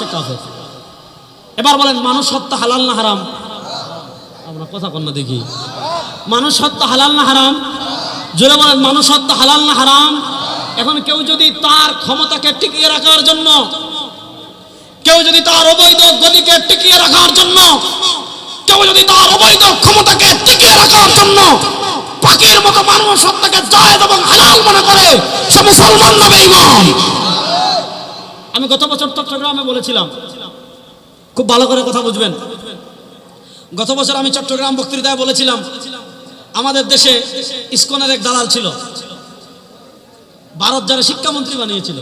সে কাফের এবার বলেন, মানুষ হত্যা হালাল না হারাম? আমরা কথা কন্যা দেখি। মানুষ হত্যা হালাল না হারাম? জোরে বলেন, মানুষ হত্যা হালাল না হারাম? এখন কেউ যদি তার ক্ষমতাকে টিকিয়ে রাখার জন্য, কেউ যদি তার অবৈধ গতিকে টিকিয়ে রাখার জন্য, কেউ যদি তার অবৈধ ক্ষমতাকে টিকিয়ে রাখার জন্য পাখির মতো মানুষ সত্তাকে জায়েজ এবং হালাল মনে করে, সে মুসলমান আমি গত বছর চট্টগ্রামে বলেছিলাম, খুব ভালো করে কথা বুঝবেন। গত বছর আমি চট্টগ্রাম বক্তৃতায় বলেছিলাম, আমাদের দেশে ইস্কনের এক দালাল ছিল। ভারত যারা শিক্ষামন্ত্রী বানিয়েছিল।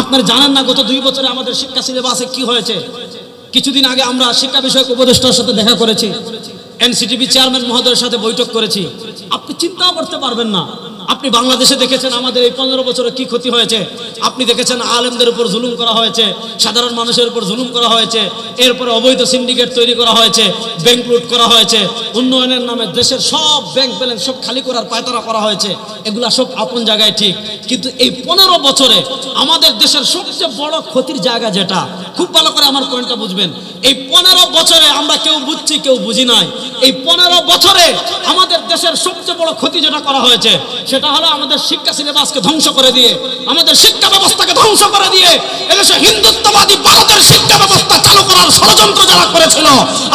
আপনারা জানেন না গত দুই বছরে আমাদের শিক্ষা সিলেবাসে কি হয়েছে? কিছুদিন আগে আমরা শিক্ষা বিষয়ক উপদেষ্টার সাথে দেখা করেছি, এনসিটিভি চেয়ারম্যান মহোদয়ের সাথে বৈঠক করেছি। আপনি চিন্তাও করতে পারবেন না। আপনি বাংলাদেশে দেখেছেন আমাদের এই পনেরো বছরে কি ক্ষতি হয়েছে? আপনি দেখেছেন আলেমদের উপর জুলুম করা হয়েছে, সাধারণ মানুষের উপর জুলুম করা হয়েছে, এরপরে অবৈধ সিন্ডিকেট তৈরি করা হয়েছে ব্যাংক লুট করা হয়েছে, উন্নয়নের নামে দেশের সব ব্যাংক ব্যালেন্স সব খালি করার পায়তারা করা হয়েছে, এগুলা সব আপন জায়গায় ঠিক। কিন্তু এই পনেরো বছরে আমাদের দেশের সবচেয়ে বড় ক্ষতির জায়গা যেটা, খুব ভালো করে আমার পয়েন্টটা বুঝবেন। এই পনেরো বছরে আমরা কেউ বুঝছি, কেউ বুঝি নাই। এই পনেরো বছরে আমাদের দেশের সবচেয়ে বড় ক্ষতি যেটা করা হয়েছে সেটা হলো আমাদের শিক্ষা সিলেবাসকে ধ্বংস করে দিয়ে, আমাদের শিক্ষা ব্যবস্থাকে ধ্বংস করে দিয়ে, এদেশে হিন্দুত্ববাদী ভারতের শিক্ষা ব্যবস্থা চালু করার ষড়যন্ত্র যারা করেছিল,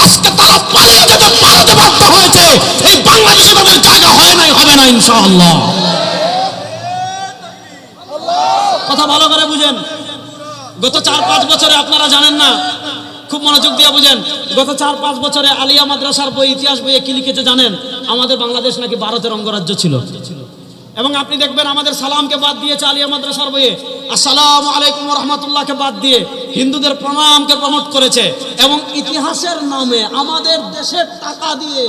আজকে তারা পালিয়ে যেতে বাধ্য হয়েছে। এই বাংলাদেশে তাদের জায়গা হয় নাই, হবে না, ইনশাআল্লাহ। কথা ভালো করে বুঝেন। গত চার পাঁচ বছরে আপনারা জানেন না, খুব মনোযোগ দিয়ে বুঝেন, গত চার পাঁচ বছরে আলিয়া মাদ্রাসার বই, ইতিহাস বইয়ে কি লিখেছে জানেন? আমাদের বাংলাদেশ নাকি ভারতের অঙ্গরাজ্য ছিল। এবং আপনি দেখবেন আমাদের সালামকে বাদ দিয়েছে আলিয়া মাদ্রাসার বইয়ে, আসসালাম আলাইকুম রহমতুল্লাহকে বাদ দিয়ে হিন্দুদের প্রণামকে প্রমোট করেছে এবং ইতিহাসের নামে আমাদের দেশের টাকা দিয়ে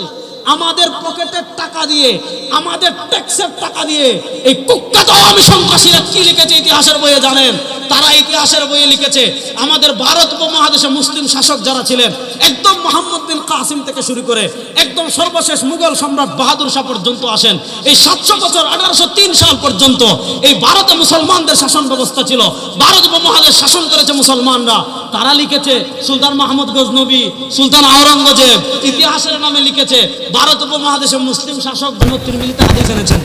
আমাদের পকেটের টাকা দিয়ে, আমাদের ট্যাক্সের টাকা দিয়ে, এই কুখ্যাত আওয়ামী সন্ত্রাসীরা কি লিখেছে ইতিহাসের বইয়ে জানেন? তারা ইতিহাসের বইয়ে লিখেছে, আমাদের ভারত উপমহাদেশে মুসলিম শাসক যারা ছিলেন, একদম মোহাম্মদ বিন কাসিম থেকে শুরু করে, একদম সর্বশেষ মুঘল সম্রাট বাহাদুর শাহ পর্যন্ত আসেন। এই সাতশো বছর, আঠারোশো তিন সাল পর্যন্ত এই ভারতে মুসলমানদের শাসন ব্যবস্থা ছিল। ভারত উপমহাদেশ শাসন করেছে মুসলমানরা। তারা লিখেছে সুলতান মাহমুদ গজনবী, সুলতান আওরঙ্গজেব। ইতিহাসের নামে লিখেছে, ভারত উপমহাদেশে মুসলিম শাসক ধনত্রীর মিলিত হাদিস এনেছেন।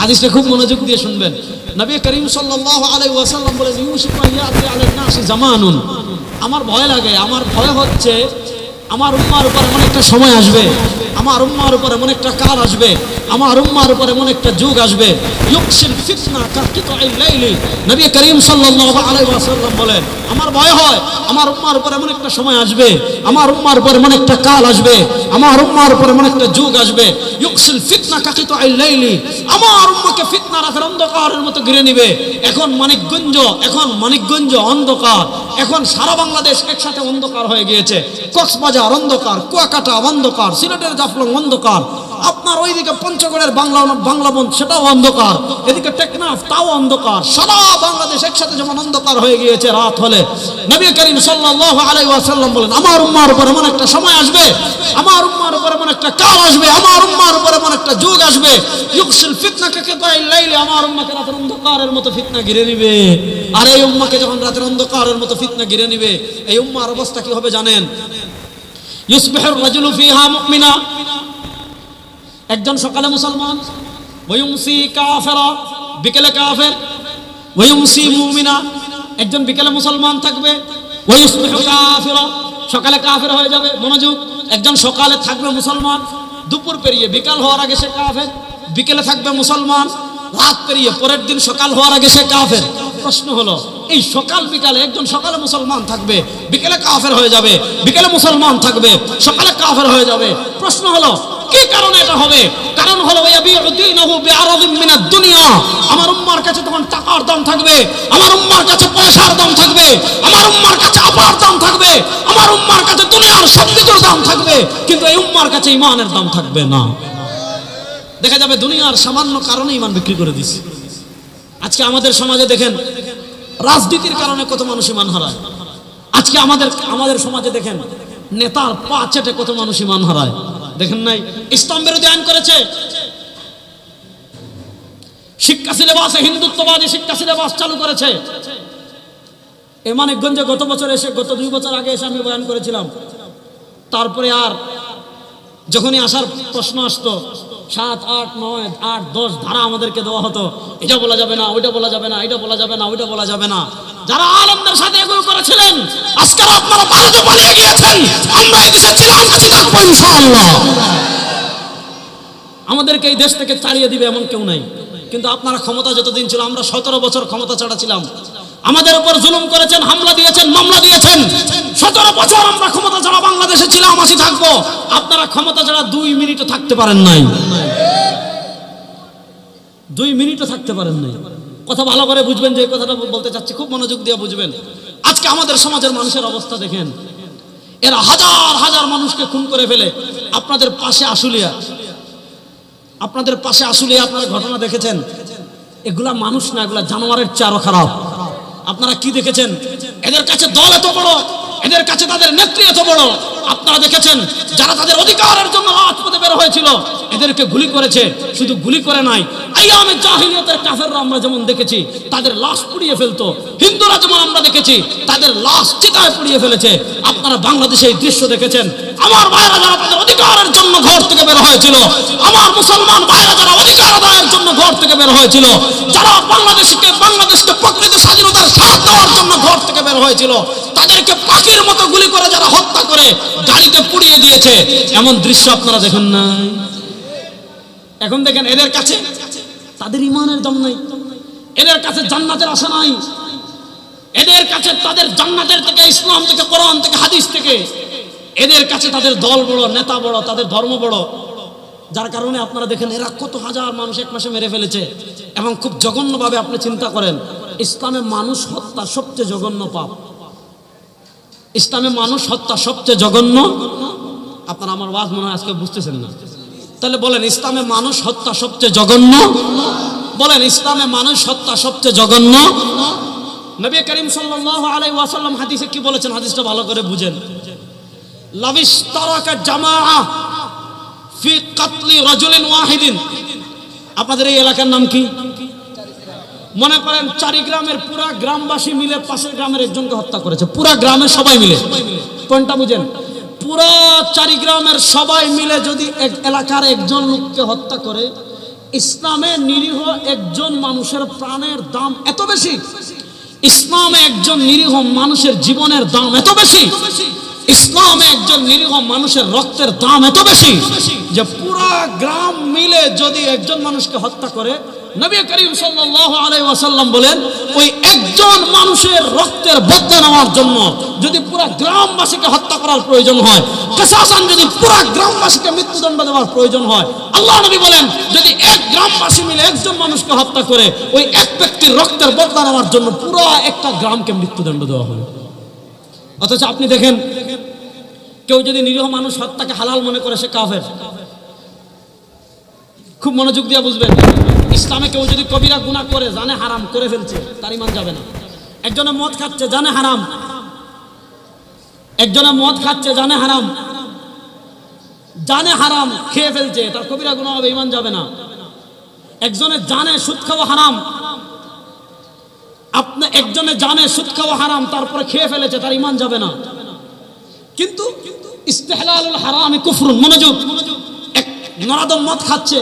হাদিসটা খুব মনোযোগ দিয়ে শুনবেন। নবী করিম সাল্লাল্লাহু আলাইহি ওয়াসাল্লাম নাসি জামানুন। আমার ভয় লাগে, আমার ভয় হচ্ছে, আমার উম্মার উপর এমন একটা সময় আসবে, আমার উম্মার উপর এমন একটা কাল আসবে আমার উম্মার উপর এমন একটা যুগ আসবে। ইউকসিল ফিতনা কাকিতাইল লাইলি নবী করিম সাল্লাল্লাহু আলাইহি ওয়াসাল্লাম বলেন, আমার ভয় হয়, আমার উম্মার উপর এমন একটা সময় আসবে, আমার উম্মার উপর এমন একটা কাল আসবে, আমার উম্মার উপর এমন একটা যুগ আসবে। ইউকসিল ফিতনা কাকিতাইল লাইলি আমার উম্মাকে ফিতনা রাতের অন্ধকারের মতো ঘিরে নেবে। এখন মানিকগঞ্জ এখন মানিকগঞ্জ অন্ধকার এখন সারা বাংলাদেশ একসাথে অন্ধকার হয়ে গিয়েছে। কক্সবাজার অন্ধকার, কুয়াকাটা অন্ধকার, সিলেটের জাফলং অন্ধকার। আপনার ওইদিকে পঞ্চগড়ের বাংলা বাংলা বন, সেটাও অন্ধকার। এদিকে টেকনাফ, তাও অন্ধকার। সারা বাংলাদেশ একসাথে যেমন অন্ধকার হয়ে গিয়েছে রাত হলে, নবী করিম সাল্লাল্লাহু আলাইহি ওয়াসাল্লাম বলেন, আমার উম্মার উপর এমন একটা সময় আসবে, আমার উম্মার উপর এমন একটা কাল আসবে, আমার উম্মার উপর এমন একটা যুগ আসবে। ইউকসিল কেতাই লাইলে আমার উম্মাকে রাতের অন্ধকারের মতো ফিতনা ঘিরে নিবে। আর এই উম্মাকে যখন রাতের অন্ধকারের মতো ফিতনা ঘিরে নিবে, এই উম্মার অবস্থা কি হবে জানেন? ইউসবিহুর রাজুলু ফিহা মুমিনা। একজন সকালে মুসলমান, ওয়ুমসি কাফেরা, বিকেলে কাফের, ওয়ুমসি মুমিনা। একজন বিকেলে মুসলমান থাকবে, ওয়ুসবিহু কাফেরা, সকালে কাফের হয়ে যাবে, মনোযোগ। একজন সকালে থাকবে মুসলমান, দুপুর পেরিয়ে বিকাল হওয়ার আগে সে কাফের, বিকেলে থাকবে মুসলমান, রাত পেরিয়ে পরের দিন সকাল হওয়ার আগে সে কাফের। প্রশ্ন হলো, এই সকাল বিকালে একজন সকালে মুসলমান থাকবে, বিকেলে কাফের হয়ে যাবে, বিকেলে মুসলমান থাকবে, সকালে কাফের হয়ে যাবে। প্রশ্ন হলো, কি কারণে এটা হবে? কারণ হলো দুনিয়া। আমার উম্মার কাছে তখন টাকার দাম থাকবে, আমার উম্মার কাছে পয়সার দাম থাকবে, আমার উম্মার কাছে আপার দাম থাকবে, আমার উম্মার কাছে দুনিয়ার সবকিছুর দাম থাকবে, কিন্তু এই উম্মার কাছে ইমানের দাম থাকবে না। দেখা যাবে দুনিয়ার সামান্য কারণে ইমান বিক্রি করে দিছে। আজকে আমাদের সমাজে দেখেন রাজনীতির কারণে কত মানুষ ইমান হারায়। আজকে আমাদের আমাদের সমাজে দেখেন, নেতার পা চেটে কত মানুষ ইমান হারায়। দেখেন নাই? ইসলাম বিরোধী আইন করেছে। শিক্ষা সিলেবাসে, হিন্দুত্ববাদী শিক্ষা সিলেবাস চালু করেছে। এ মানিকগঞ্জে গত বছর এসে, গত দুই বছর আগে এসে আমি বয়ান করেছিলাম। তারপরে আর যখনই আসার প্রশ্ন আসতো সাত, আট, নয়, আট, দশ ধারা আমাদেরকে দেওয়া হতো। এটা বলা যাবে না, ওইটা বলা যাবে না, এটা বলা যাবে না, ওইটা বলা যাবে না। যারা আলমদের সাথে এগুলো করেছিলেন আজকাল আপনারা ভারতে পালিয়ে গিয়েছেন আমরা এদেশে ছিলাম থাকব ইনশাআল্লাহ। আমাদেরকে এই দেশ থেকে তাড়িয়ে দিবে এমন কেউ নাই। কিন্তু আপনারা ক্ষমতা যতদিন ছিল, আমরা সতেরো বছর ক্ষমতা ছাড়া ছিলাম। আমাদের উপর জুলুম করেছেন, হামলা দিয়েছেন, মামলা দিয়েছেন। সতেরো বছর আমরা ক্ষমতা ছাড়া বাংলাদেশে ছিলাম, আসি থাকব। আপনারা ক্ষমতা ছাড়া দুই মিনিটও থাকতে পারেন নাই। দুই মিনিটও থাকতে পারেন নাই। কথা ভালো করে বুঝবেন যে কথাটা বলতে চাচ্ছি, খুব মনোযোগ দিয়ে বুঝবেন। আজকে আমাদের সমাজের মানুষের অবস্থা দেখেন। এরা হাজার হাজার মানুষকে খুন করে ফেলে। আপনাদের পাশে আসুলিয়া আপনাদের পাশে আসলে আপনারা ঘটনা দেখেছেন? এগুলা মানুষ না, এগুলা জানোয়ারের আরও খারাপ। আপনারা কি দেখেছেন? এদের কাছে দল এত বড়। এদের কাছে তাদের নেত্রী এত বড়। আপনারা দেখেছেন, যারা তাদের অধিকারের জন্য হাত পথে বের হয়েছিল, এদেরকে গুলি করেছে। শুধু গুলি করে নাই জাহিলিয়াতের কাফেররা আমরা যেমন দেখেছি, তাদের লাশ পুড়িয়ে ফেলতো। হিন্দুরা যেমন আমরা দেখেছি, তাদের লাশ চিতায় পুড়িয়ে ফেলেছে। আপনারা বাংলাদেশে এই দৃশ্য দেখেছেন। আমার ভাইরা যারা তাদের অধিকারের জন্য ঘর থেকে বের হয়েছিল, আমার মুসলমান ভাইরা যারা অধিকার আদায়ের জন্য ঘর থেকে বের হয়েছিল, যারা বাংলাদেশকে বাংলাদেশকে প্রকৃত স্বাধীনতার সাথ দেওয়ার জন্য ঘর থেকে বের হয়েছিল, তাদেরকে পাখির মতো গুলি করে যারা হত্যা করে গাড়িতে পুড়িয়ে দিয়েছে। এমন দৃশ্য আপনারা দেখেন নাই? এখন দেখেন এদের কাছে তাদের ইমানের দম নাই। এদের কাছে জান্নাতের আশা নাই। এদের কাছে তাদের জান্নাতের থেকে, ইসলাম থেকে, কোরআন থেকে, হাদিস থেকে, এদের কাছে তাদের দল বড়, নেতা বড়, তাদের ধর্ম বড়। যার কারণে আপনারা দেখেন, এরা কত হাজার মানুষ এক মাসে মেরে ফেলেছে এবং খুব জঘন্যভাবে আপনি চিন্তা করেন, ইসলামে মানুষ হত্যা সবচেয়ে জঘন্য পাপ। ইসলামে মানুষ হত্যা সবচেয়ে জঘন্য। আপনারা আমার ওয়াজ মনে হয় আজকে বুঝতেছেন না। তাহলে বলেন, ইসলামে মানুষ হত্যা সবচেয়ে জঘন্য? বলেন, ইসলামে মানুষ হত্যা সবচেয়ে জঘন্য? নবী করিম সাল্লাল্লাহু আলাইহি ওয়াসাল্লাম হাদিসে কি বলেছেন? হাদিসটা ভালো করে বুঝেন। লাবিস জামাআ ফি কাতলি রাজুলিন ওয়াহিদিন। আপনাদের এই এলাকার নাম কি? মনে করেন চারি গ্রামের পুরা গ্রামবাসী মিলে পাশের গ্রামের একজনকে হত্যা করেছে। পুরা গ্রামের সবাই মিলে। কোনটা বুঝেন? পুরা চারিগ্রামের সবাই মিলে যদি এক এলাকার একজন লোককে হত্যা করে, ইসলামে নিরীহ একজন মানুষের প্রাণের দাম এত বেশি। ইসলামে একজন নিরীহ মানুষের জীবনের দাম এত বেশি। ইসলামে একজন নিরীহ মানুষের রক্তের দাম এত বেশি যে পুরা গ্রাম মিলে যদি একজন মানুষকে হত্যা করে, নবী করিম ওয়াসাল্লাম বলেন, ওই একজন মানুষের রক্তের বদলা নেওয়ার জন্য যদি পুরা গ্রামবাসীকে হত্যা করার প্রয়োজন হয়, কেসাসান যদি পুরা গ্রামবাসীকে মৃত্যুদণ্ড দেওয়ার প্রয়োজন হয়, আল্লাহ নবী বলেন, যদি এক গ্রামবাসী মিলে একজন মানুষকে হত্যা করে, ওই এক ব্যক্তির রক্তের বদলা নেওয়ার জন্য পুরো একটা গ্রামকে মৃত্যুদণ্ড দেওয়া হয় অথচ আপনি দেখেন কেউ যদি নিরীহ মানুষ হত্যাকে হালাল মনে করে, সে কাফের। খুব মনোযোগ দিয়ে বুঝবেন। ইসলামে কেউ যদি কবিরা গুণা করে, জানে হারাম, করে ফেলছে, তার ইমান যাবে না। একজনে মদ খাচ্ছে, জানে হারাম। একজনে মদ খাচ্ছে, জানে হারাম। জানে হারাম, খেয়ে ফেলছে, তার কবিরা গুণা হবে ইমান যাবে না। একজনে জানে সুদ খাওয়া হারাম। আপনি একজনে জানে সুদ খাওয়া হারাম, তারপরে খেয়ে ফেলেছে, তার ইমান যাবে না। কিন্তু ইস্তেহলালুল হারামি কুফরুন, মনোযোগ। এক নরাদম মদ খাচ্ছে,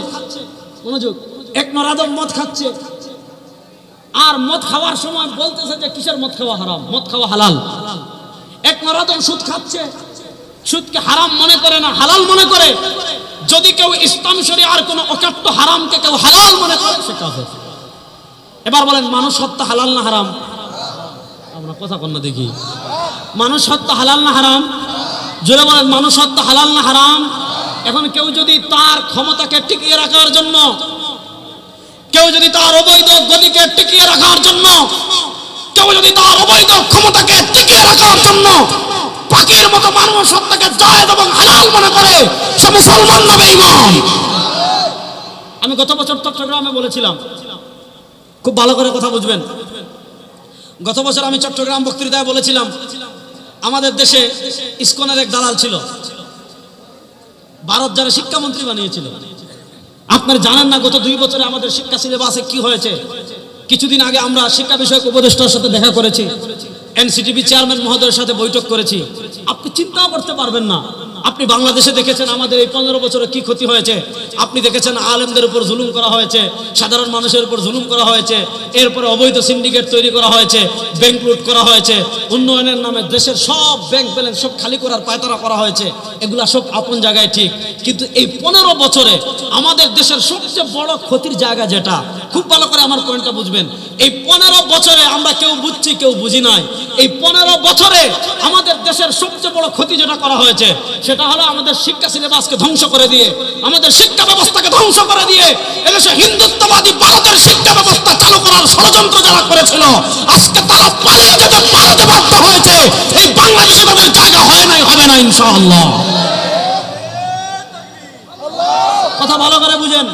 মনোযোগ। এক নরাদম মদ খাচ্ছে। আর মদ খাওয়ার সময় বলতেছে যে কিসের মদ খাওয়া হারাম? মদ খাওয়া হালাল। এক নরাদম সুদ খাচ্ছে। সুদকে হারাম মনে করে না, হালাল মনে করে। যদি কেউ ইসলাম শরী আর কোনো অকাট্য হারামকে কেউ হালাল মনে করে, সে কাফের। এবার বলেন, মানুষ হত্যা হালাল না হারাম? আমরা কথা কন্যা দেখি। মানুষ হত্যা হালাল না হারাম? জোরে বলেন, মানুষ হত্যা হালাল না হারাম? এখন কেউ যদি তার ক্ষমতাকে টিকিয়ে রাখার জন্য, কেউ যদি তার অবৈধ গতিকে টিকিয়ে রাখার জন্য, কেউ যদি তার অবৈধ ক্ষমতাকে টিকিয়ে রাখার জন্য পাখির মতো মানুষ হত্যাকে জায়েজ এবং হালাল মনে করে, সে মুসলমান নবে ইমাম আমি গত বছর চট্টগ্রামে বলেছিলাম, খুব ভালো করে কথা বুঝবেন। গত বছর আমি চট্টগ্রাম বক্তৃতায় বলেছিলাম আমাদের দেশে ইস্কনের এক দালাল ছিল। ভারত যারা শিক্ষামন্ত্রী বানিয়েছিল। আপনার জানেন না গত দুই বছরে আমাদের শিক্ষা সিলেবাসে কি হয়েছে? কিছুদিন আগে আমরা শিক্ষা বিষয়ক উপদেষ্টার সাথে দেখা করেছি। এনসিটিভি চেয়ারম্যান মহোদয়ের সাথে বৈঠক করেছি। আপনি চিন্তাও করতে পারবেন না। আপনি বাংলাদেশে দেখেছেন আমাদের এই পনেরো বছরে কি ক্ষতি হয়েছে? আপনি দেখেছেন আলেমদের উপর জুলুম করা হয়েছে, সাধারণ মানুষের উপর জুলুম করা হয়েছে, এরপরে অবৈধ সিন্ডিকেট তৈরি করা হয়েছে ব্যাংক লুট করা হয়েছে, উন্নয়নের নামে দেশের সব ব্যাংক ব্যালেন্স সব খালি করার পায়তারা করা হয়েছে, এগুলা সব আপন জায়গায় ঠিক। কিন্তু এই পনেরো বছরে আমাদের দেশের সবচেয়ে বড় ক্ষতির জায়গা যেটা, খুব ভালো করে আমার পয়েন্টটা বুঝবেন। এই পনেরো বছরে আমরা কেউ বুঝছি, কেউ বুঝি নাই। এই পনেরো বছরে আমাদের দেশের সবচেয়ে বড় ক্ষতি যেটা করা হয়েছে সেটা হলো আমাদের শিক্ষা সিলেবাসকে ধ্বংস করে দিয়ে, আমাদের শিক্ষা ব্যবস্থাকে ধ্বংস করে দিয়ে এদেশে হিন্দুত্ববাদী ভারতের শিক্ষা ব্যবস্থা চালু করার ষড়যন্ত্র যারা করেছিল, আজকে তারা পালিয়ে যেতে বাধ্য হয়েছে। এই বাংলাদেশে তাদের জায়গা হয় নাই, হবে না ইনশাআল্লাহ। কথা ভালো করে বুঝেন।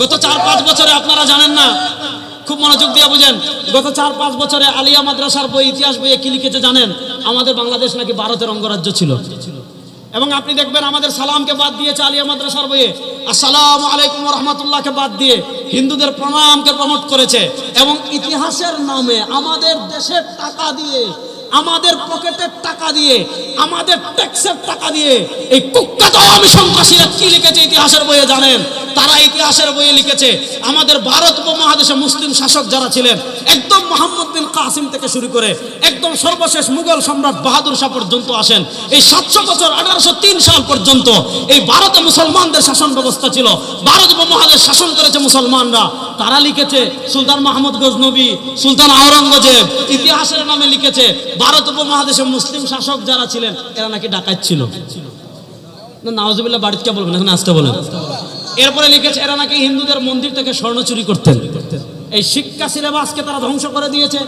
গত চার পাঁচ বছরে আপনারা জানেন না, খুব মনোযোগ দিয়ে বুঝেন। গত চার পাঁচ বছরে আলিয়া মাদ্রাসার বই, ইতিহাস বইয়ে কি লিখেছে জানেন? আমাদের বাংলাদেশ নাকি ভারতের অঙ্গরাজ্য ছিল। এবং আপনি দেখবেন আমাদের সালামকে বাদ দিয়ে আলিয়া মাদ্রাসার বইয়ে, আসসালাম আলাইকুম রহমতুল্লাহকে বাদ দিয়ে হিন্দুদের প্রণামকে প্রমোট করেছে এবং ইতিহাসের নামে আমাদের দেশের টাকা দিয়ে, আমাদের পকেটের টাকা দিয়ে, আমাদের ট্যাক্সের টাকা দিয়ে এই কুখ্যাত আওয়ামী সন্ত্রাসীরা কি লিখেছে ইতিহাসের বইয়ে জানেন? তারা ইতিহাসের বইয়ে লিখেছে, আমাদের ভারত উপমহাদেশে মুসলিম শাসক যারা ছিলেন, একদম মোহাম্মদ বিন কাসিম থেকে শুরু করে একদম সর্বশেষ মুঘল সম্রাট বাহাদুর শাহ পর্যন্ত আসেন। এই সাতশো বছর, আঠারোশো তিন সাল পর্যন্ত এই ভারতে মুসলমানদের শাসন ব্যবস্থা ছিল। ভারত উপমহাদেশ শাসন করেছে মুসলমানরা। তারা লিখেছে, সুলতান মাহমুদ গজনবী, সুলতান আওরঙ্গজেব, ইতিহাসের নামে লিখেছে, ভারত উপমহাদেশে মুসলিম শাসক যারা ছিলেন, এরা নাকি ডাকাত ছিল। না নাওজবিল্লাহ বাড়িতে বলবেন, এখন আসতে বলেন। এরপরে লিখেছে, এরা নাকি হিন্দুদের মন্দির থেকে স্বর্ণ চুরি করতেন। এই শিক্ষা সিলেবাসকে তারা ধ্বংস করে দিয়েছে।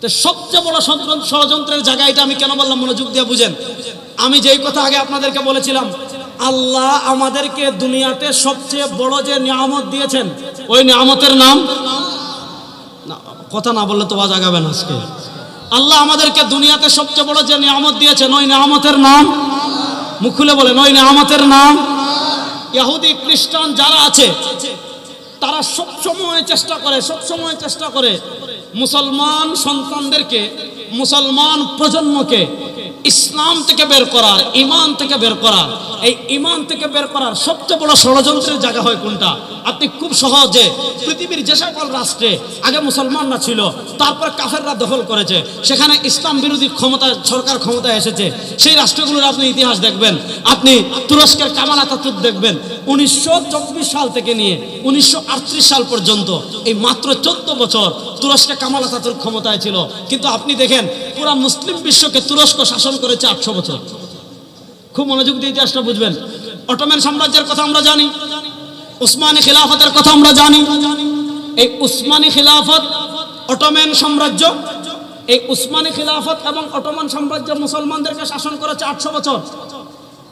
তো সবচেয়ে বড় ষড়যন্ত্র- ষড়যন্ত্রের জায়গা এটা আমি কেন বললাম, মনোযোগ দিয়ে বুঝেন। আমি যেই কথা আগে আপনাদেরকে বলেছিলাম, আল্লাহ আমাদেরকে দুনিয়াতে সবচেয়ে বড় যে নিয়ামত দিয়েছেন, ওই নিয়ামতের নাম? কথা না বললে তো বাজা যাবে না আজকে। আল্লাহ আমাদেরকে দুনিয়াতে সবচেয়ে বড় যে নিয়ামত দিয়েছেন, ওই নিয়ামতের নাম? মুখ খুলে বলেন, ওই নিয়ামতের নাম? ইহুদি খ্রিস্টান যারা আছে, তারা সব সময় চেষ্টা করে সব সময় চেষ্টা করে মুসলমান সন্তানদেরকে, মুসলমান প্রজন্মকে ইসলাম থেকে বের করার ইমান থেকে বের করার। এই ইমান থেকে বের করার সবচেয়ে বড় ষড়যন্ত্রের জায়গা হয় কোনটা? আপনি খুব সহজে পৃথিবীর যে সকল রাষ্ট্রে আগে মুসলমানরা ছিল, তারপর কাফেররা দখল করেছে, সেখানে ইসলাম বিরোধী ক্ষমতা, সরকার ক্ষমতায় এসেছে। সেই রাষ্ট্রগুলোর আপনি ইতিহাস দেখবেন, আপনি তুরস্কের কামাল আতাতুর দেখবেন উনিশশো চব্বিশ সাল থেকে নিয়ে উনিশশো আটত্রিশ সাল পর্যন্ত এই মাত্র চোদ্দ বছর তুরস্কে কামাল আতাতুর্ক ক্ষমতায় ছিল। কিন্তু আপনি দেখেন, পুরা মুসলিম বিশ্বকে তুরস্ক শাসন করেছে আটশো বছর। খুব মনোযোগ দিয়ে ইতিহাসটা বুঝবেন। অটোম্যান সাম্রাজ্যের কথা আমরা জানি। উসমানী খিলাফতের কথা আমরা জানি। এই উসমানী খিলাফত অটোম্যান সাম্রাজ্য, এই উসমানী খিলাফত এবং অটোমান সাম্রাজ্য মুসলমানদেরকে শাসন করেছে আটশো বছর।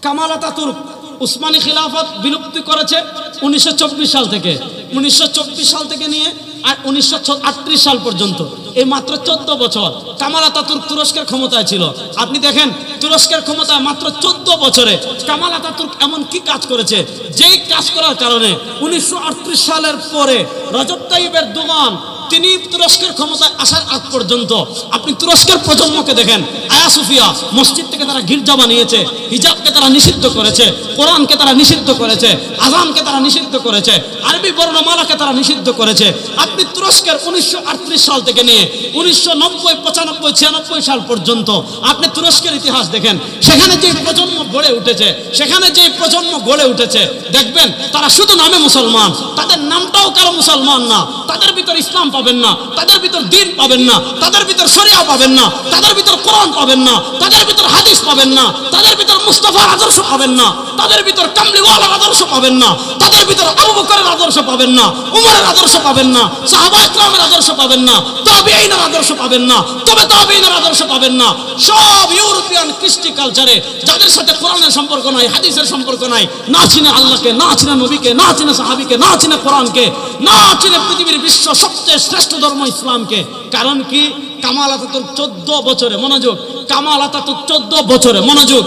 কামাল আতাতুর্ক উসমানী খিলাফত বিলুপ্তি করেছে উনিশশো চব্বিশ সাল থেকে। উনিশশো চব্বিশ সাল থেকে নিয়ে আর উনিশশো আটত্রিশ সাল পর্যন্ত। এই মাত্র চোদ্দ বছর কামাল আতাতুর্ক তুরস্কের ক্ষমতায় ছিল। আপনি দেখেন, তুরস্কের ক্ষমতায় মাত্র চোদ্দ বছরে কামাল আতাতুর্ক এমন কি কাজ করেছে? যেই কাজ করার কারণে উনিশশো আটত্রিশ সালের পরে রজব তাইবের দোকান তিনি তুরস্কের ক্ষমতায় আসার আগ পর্যন্ত আপনি তুরস্কের প্রজন্মকে দেখেন। আয়া সুফিয়া মসজিদ থেকে তারা গির্জা বানিয়েছে, হিজাবকে তারা নিষিদ্ধ করেছে, কোরআনকে তারা নিষিদ্ধ করেছে আজানকে তারা নিষিদ্ধ করেছে, আরবি বর্ণমালাকে তারা নিষিদ্ধ করেছে। আপনি তুরস্কের উনিশশো আটত্রিশ সাল থেকে নিয়ে উনিশশো নব্বই, পঁচানব্বই, ছিয়ানব্বই সাল পর্যন্ত আপনি তুরস্কের ইতিহাস দেখেন। সেখানে যে প্রজন্ম গড়ে উঠেছে, সেখানে যে প্রজন্ম গড়ে উঠেছে, দেখবেন তারা শুধু নামে মুসলমান, তাদের নামটাও কারও মুসলমান না, তাদের ভিতর ইসলাম পাবেন না তাদের ভিতর দিন পাবেন না তাদের ভিতর শরিয়া পাবেন না তাদের ভিতর কোরআন পাবেন না তাদের ভিতর হাদিস পাবেন না তাদের ভিতর মুস্তফার আদর্শ পাবেন না তাদের ভিতর কামলিওয়ালার আদর্শ পাবেন না তাদের ভিতর আবু বকরের আদর্শ পাবেন না উমরের আদর্শ পাবেন না সাহাবা ইকরামের আদর্শ পাবেন না তাবিঈনের আদর্শ পাবেন না তবে তাবিঈনের আদর্শ পাবেন না সব ইউরোপিয়ান কৃষ্টি কালচারে যাদের সাথে কোরআনের সম্পর্ক নাই হাদিসের সম্পর্ক নাই না চিনে আল্লাহকে না চিনে নবীকে না চিনে সাহাবিকে না চিনে কোরআনকে না চিনে পৃথিবীর বিশ্ব সবচেয়ে শ্রেষ্ঠ ধর্ম ইসলামকে। কারণ কি? কামাল আতাতুর্ক চোদ্দ বছরে মনোযোগ। কামাল তোর চোদ্দ বছরে মনোযোগ।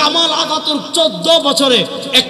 কামাল তোর চোদ্দ বছরে এক